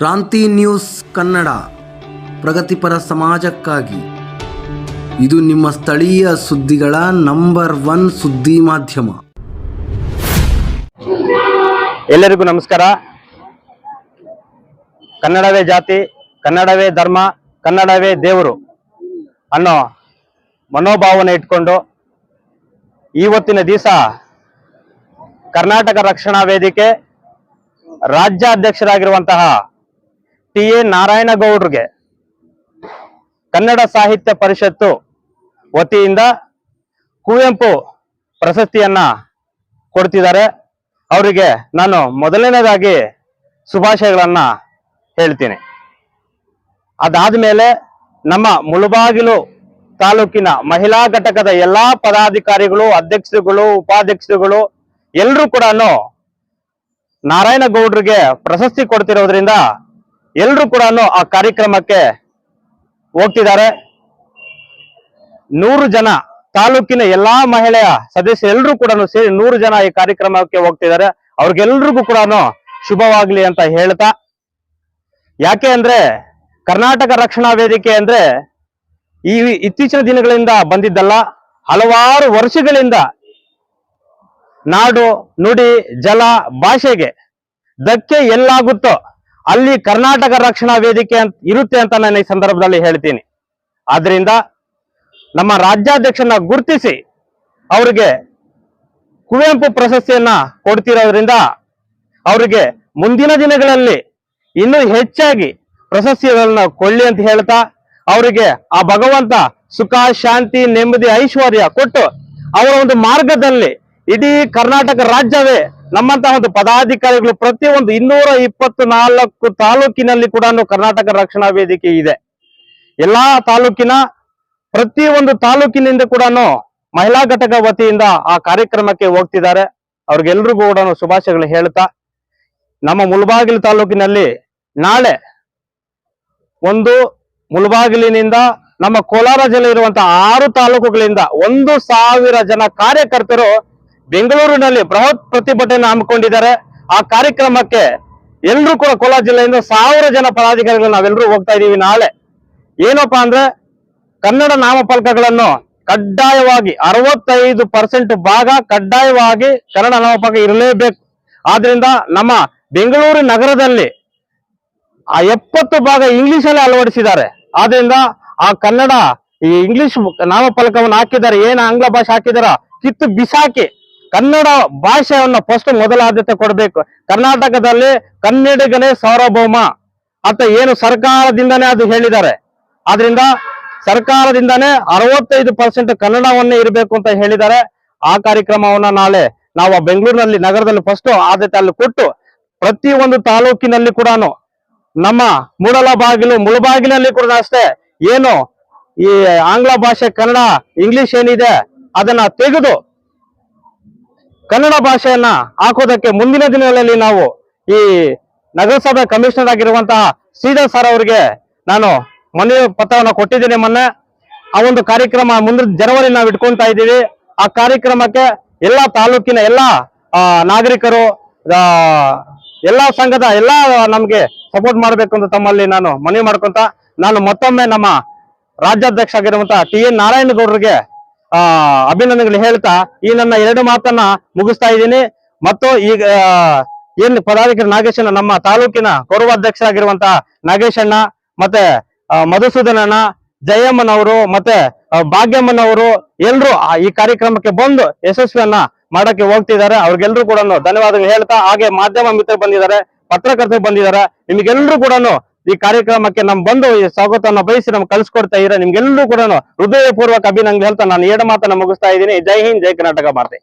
ಕ್ರಾಂತಿ ನ್ಯೂಸ್ ಕನ್ನಡ, ಪ್ರಗತಿಪರ ಸಮಾಜಕ್ಕಾಗಿ. ಇದು ನಿಮ್ಮ ಸ್ಥಳೀಯ ಸುದ್ದಿಗಳ ನಂಬರ್ ಒನ್ ಸುದ್ದಿ ಮಾಧ್ಯಮ. ಎಲ್ಲರಿಗೂ ನಮಸ್ಕಾರ. ಕನ್ನಡವೇ ಜಾತಿ, ಕನ್ನಡವೇ ಧರ್ಮ, ಕನ್ನಡವೇ ದೇವರು ಅನ್ನೋ ಮನೋಭಾವನೆ ಇಟ್ಕೊಂಡು ಇವತ್ತಿನ ದಿವಸ ಕರ್ನಾಟಕ ರಕ್ಷಣಾ ವೇದಿಕೆ ರಾಜ್ಯಾಧ್ಯಕ್ಷರಾಗಿರುವಂತಹ ಟಿ ಎ ನಾರಾಯಣಗೌಡ್ರಿಗೆ ಕನ್ನಡ ಸಾಹಿತ್ಯ ಪರಿಷತ್ತು ವತಿಯಿಂದ ಕುವೆಂಪು ಪ್ರಶಸ್ತಿಯನ್ನ ಕೊಡ್ತಿದ್ದಾರೆ. ಅವರಿಗೆ ನಾನು ಮೊದಲನೇದಾಗಿ ಶುಭಾಶಯಗಳನ್ನ ಹೇಳ್ತೀನಿ. ಅದಾದ್ಮೇಲೆ ನಮ್ಮ ಮುಳುಬಾಗಿಲು ತಾಲೂಕಿನ ಮಹಿಳಾ ಘಟಕದ ಎಲ್ಲಾ ಪದಾಧಿಕಾರಿಗಳು, ಅಧ್ಯಕ್ಷರುಗಳು, ಉಪಾಧ್ಯಕ್ಷರುಗಳು ಎಲ್ಲರೂ ಕೂಡ ನಾರಾಯಣಗೌಡ್ರಿಗೆ ಪ್ರಶಸ್ತಿ ಕೊಡ್ತಿರೋದ್ರಿಂದ ಎಲ್ಲರೂ ಕೂಡ ಆ ಕಾರ್ಯಕ್ರಮಕ್ಕೆ ಹೋಗ್ತಿದ್ದಾರೆ. ನೂರು ಜನ ತಾಲೂಕಿನ ಎಲ್ಲಾ ಮಹಿಳೆಯ ಸದಸ್ಯರೆಲ್ಲರೂ ಕೂಡ ಸೇರಿ ನೂರು ಜನ ಈ ಕಾರ್ಯಕ್ರಮಕ್ಕೆ ಹೋಗ್ತಿದ್ದಾರೆ. ಅವ್ರಿಗೆಲ್ರಿಗೂ ಕೂಡ ಶುಭವಾಗ್ಲಿ ಅಂತ ಹೇಳ್ತಾ. ಯಾಕೆ ಅಂದ್ರೆ ಕರ್ನಾಟಕ ರಕ್ಷಣಾ ವೇದಿಕೆ ಅಂದ್ರೆ ಈ ಇತ್ತೀಚಿನ ದಿನಗಳಿಂದ ಬಂದಿದ್ದಲ್ಲ. ಹಲವಾರು ವರ್ಷಗಳಿಂದ ನಾಡು, ನುಡಿ, ಜಲ, ಭಾಷೆಗೆ ಧಕ್ಕೆ ಎಲ್ಲಾಗುತ್ತೋ ಅಲ್ಲಿ ಕರ್ನಾಟಕ ರಕ್ಷಣಾ ವೇದಿಕೆ ಅಂತ ಇರುತ್ತೆ ಅಂತ ನಾನು ಈ ಸಂದರ್ಭದಲ್ಲಿ ಹೇಳ್ತೀನಿ. ಆದ್ರಿಂದ ನಮ್ಮ ರಾಜ್ಯಾಧ್ಯಕ್ಷನ ಗುರುತಿಸಿ ಅವರಿಗೆ ಕುವೆಂಪು ಪ್ರಶಸ್ತಿಯನ್ನ ಕೊಡ್ತಿರೋದ್ರಿಂದ ಅವರಿಗೆ ಮುಂದಿನ ದಿನಗಳಲ್ಲಿ ಇನ್ನೂ ಹೆಚ್ಚಾಗಿ ಪ್ರಶಸ್ತಿಗಳನ್ನ ಕೊಳ್ಳಿ ಅಂತ ಹೇಳ್ತಾ ಅವರಿಗೆ ಆ ಭಗವಂತ ಸುಖ, ಶಾಂತಿ, ನೆಮ್ಮದಿ, ಐಶ್ವರ್ಯ ಕೊಟ್ಟು ಅವರ ಒಂದು ಮಾರ್ಗದಲ್ಲಿ ಇಡೀ ಕರ್ನಾಟಕ ರಾಜ್ಯವೇ ನಮ್ಮಂತಹ ಒಂದು ಪದಾಧಿಕಾರಿಗಳು ಪ್ರತಿಯೊಂದು ಇನ್ನೂರ ಇಪ್ಪತ್ತು ನಾಲ್ಕು ತಾಲೂಕಿನಲ್ಲಿ ಕೂಡ ಕರ್ನಾಟಕ ರಕ್ಷಣಾ ವೇದಿಕೆ ಇದೆ. ಎಲ್ಲಾ ತಾಲೂಕಿನ ಪ್ರತಿಯೊಂದು ತಾಲೂಕಿನಿಂದ ಕೂಡ ಮಹಿಳಾ ಘಟಕ ವತಿಯಿಂದ ಆ ಕಾರ್ಯಕ್ರಮಕ್ಕೆ ಹೋಗ್ತಿದ್ದಾರೆ. ಅವ್ರಿಗೆಲ್ರಿಗೂ ಕೂಡ ಶುಭಾಶಯಗಳು ಹೇಳ್ತಾ, ನಮ್ಮ ಮುಳಬಾಗಿಲು ತಾಲೂಕಿನಲ್ಲಿ ನಾಳೆ ಒಂದು ಮುಳಬಾಗಿಲಿನಿಂದ ನಮ್ಮ ಕೋಲಾರ ಜಿಲ್ಲೆ ಇರುವಂತಹ ಆರು ತಾಲೂಕುಗಳಿಂದ ಒಂದು ಸಾವಿರ ಜನ ಕಾರ್ಯಕರ್ತರು ಬೆಂಗಳೂರಿನಲ್ಲಿ ಬೃಹತ್ ಪ್ರತಿಭಟನೆ ಹಮ್ಮಿಕೊಂಡಿದ್ದಾರೆ. ಆ ಕಾರ್ಯಕ್ರಮಕ್ಕೆ ಎಲ್ಲರೂ ಕೂಡ ಕೋಲಾರ ಜಿಲ್ಲೆಯಿಂದ ಸಾವಿರ ಜನ ಪದಾಧಿಕಾರಿಗಳು ನಾವೆಲ್ಲರೂ ಹೋಗ್ತಾ ಇದೀವಿ ನಾಳೆ. ಏನಪ್ಪಾ ಅಂದ್ರೆ ಕನ್ನಡ ನಾಮಫಲಕಗಳನ್ನು ಕಡ್ಡಾಯವಾಗಿ ಅರವತ್ತೈದು ಪರ್ಸೆಂಟ್ ಭಾಗ ಕಡ್ಡಾಯವಾಗಿ ಕನ್ನಡ ನಾಮಫಲಕ ಇರಲೇಬೇಕು. ಆದ್ರಿಂದ ನಮ್ಮ ಬೆಂಗಳೂರು ನಗರದಲ್ಲಿ ಆ ಎಪ್ಪತ್ತು ಭಾಗ ಇಂಗ್ಲಿಷ್ ಅಲ್ಲಿ ಅಳವಡಿಸಿದ್ದಾರೆ. ಆದ್ರಿಂದ ಆ ಕನ್ನಡ ಈ ಇಂಗ್ಲಿಷ್ ನಾಮಫಲಕವನ್ನು ಹಾಕಿದ್ದಾರೆ. ಏನ್ ಆಂಗ್ಲ ಭಾಷೆ ಹಾಕಿದಾರ ಕಿತ್ತು ಬಿಸಾಕಿ ಕನ್ನಡ ಭಾಷೆಯನ್ನ ಫಸ್ಟ್ ಮೊದಲ ಆದ್ಯತೆ ಕೊಡಬೇಕು. ಕರ್ನಾಟಕದಲ್ಲಿ ಕನ್ನಡಿಗನೇ ಸಾರ್ವಭೌಮ. ಅಂತ ಏನು ಸರ್ಕಾರದಿಂದನೇ ಅದು ಹೇಳಿದ್ದಾರೆ. ಆದ್ರಿಂದ ಸರ್ಕಾರದಿಂದನೇ ಅರವತ್ತೈದು ಪರ್ಸೆಂಟ್ ಕನ್ನಡವನ್ನೇ ಇರಬೇಕು ಅಂತ ಹೇಳಿದ್ದಾರೆ. ಆ ಕಾರ್ಯಕ್ರಮವನ್ನ ನಾಳೆ ನಾವು ಬೆಂಗಳೂರಿನಲ್ಲಿ ನಗರದಲ್ಲಿ ಫಸ್ಟ್ ಆದ್ಯತೆ ಅಲ್ಲಿ ಕೊಟ್ಟು ಪ್ರತಿ ಒಂದು ತಾಲೂಕಿನಲ್ಲಿ ಕೂಡ ನಮ್ಮ ಮೂಡಲ ಬಾಗಿಲು ಮುಳುಬಾಗಿಲಲ್ಲಿ ಕೂಡ ಅಷ್ಟೇ ಏನು ಈ ಆಂಗ್ಲ ಭಾಷೆ ಕನ್ನಡ ಇಂಗ್ಲಿಷ್ ಏನಿದೆ ಅದನ್ನ ತೆಗೆದು ಕನ್ನಡ ಭಾಷೆಯನ್ನ ಹಾಕೋದಕ್ಕೆ ಮುಂದಿನ ದಿನಗಳಲ್ಲಿ ನಾವು ಈ ನಗರಸಭೆ ಕಮಿಷನರ್ ಆಗಿರುವಂತಹ ಶ್ರೀಧರ್ ಸರ್ ಅವರಿಗೆ ನಾನು ಮನವಿ ಪತ್ರವನ್ನು ಕೊಟ್ಟಿದ್ದೀನಿ ಮೊನ್ನೆ. ಆ ಒಂದು ಕಾರ್ಯಕ್ರಮ ಮುಂದಿನ ಜನವರಿ ನಾವು ಇಟ್ಕೊಂತಾ ಇದ್ದೀವಿ. ಆ ಕಾರ್ಯಕ್ರಮಕ್ಕೆ ಎಲ್ಲಾ ತಾಲೂಕಿನ ಎಲ್ಲಾ ನಾಗರಿಕರು ಎಲ್ಲಾ ಸಂಘದ ಎಲ್ಲಾ ನಮ್ಗೆ ಸಪೋರ್ಟ್ ಮಾಡಬೇಕು ಅಂತ ತಮ್ಮಲ್ಲಿ ನಾನು ಮನವಿ ಮಾಡ್ಕೊಂತ ನಾನು ಮತ್ತೊಮ್ಮೆ ನಮ್ಮ ರಾಜ್ಯಾಧ್ಯಕ್ಷ ಆಗಿರುವಂತಹ ಟಿ ಎನ್ ನಾರಾಯಣಗೌಡರಿಗೆ ಆ, ಅಭಿನಂದನೆಗಳು ಹೇಳ್ತಾ ಈ ನನ್ನ ಎರಡು ಮಾತನ್ನ ಮುಗಿಸ್ತಾ ಇದ್ದೀನಿ. ಮತ್ತು ಈಗ ಏನ್ ಪದಾಧಿಕಾರಿ ನಾಗೇಶಣ್ಣ, ನಮ್ಮ ತಾಲೂಕಿನ ಗೌರವಾಧ್ಯಕ್ಷರಾಗಿರುವಂತಹ ನಾಗೇಶಣ್ಣ, ಮತ್ತೆ ಮಧುಸೂದನಣ್ಣ, ಜಯಮ್ಮನವರು, ಮತ್ತೆ ಭಾಗ್ಯಮ್ಮನವರು ಎಲ್ರು ಈ ಕಾರ್ಯಕ್ರಮಕ್ಕೆ ಬಂದು ಯಶಸ್ವಿಯನ್ನ ಮಾಡಕ್ಕೆ ಹೋಗ್ತಿದ್ದಾರೆ. ಅವ್ರಿಗೆಲ್ರು ಕೂಡ ಧನ್ಯವಾದಗಳು ಹೇಳ್ತಾ, ಹಾಗೆ ಮಾಧ್ಯಮ ಮಿತ್ರರು ಬಂದಿದ್ದಾರೆ, ಪತ್ರಕರ್ತರು ಬಂದಿದ್ದಾರೆ. ನಿಮ್ಗೆಲ್ರು ಕೂಡ ಈ ಕಾರ್ಯಕ್ರಮಕ್ಕೆ ನಮ್ ಬಂದು ಸ್ವಾಗತವನ್ನು ಬಯಸಿ ನಮ್ಗೆ ಕಲ್ಸ್ಕೊಡ್ತಾ ಇದ್ರೆ ನಿಮ್ಗೆಲ್ಲರೂ ಕೂಡ ಹೃದಯಪೂರ್ವಕ ಅಭಿನಂದನೆ ಹೇಳ್ತಾ ನಾನು ಎರಡು ಮಾತನ್ನ ಮುಗಿಸ್ತಾ ಇದ್ದೀನಿ. ಜೈ ಹಿಂದ್, ಜೈ ಕರ್ನಾಟಕ, ಭಾರತಿ.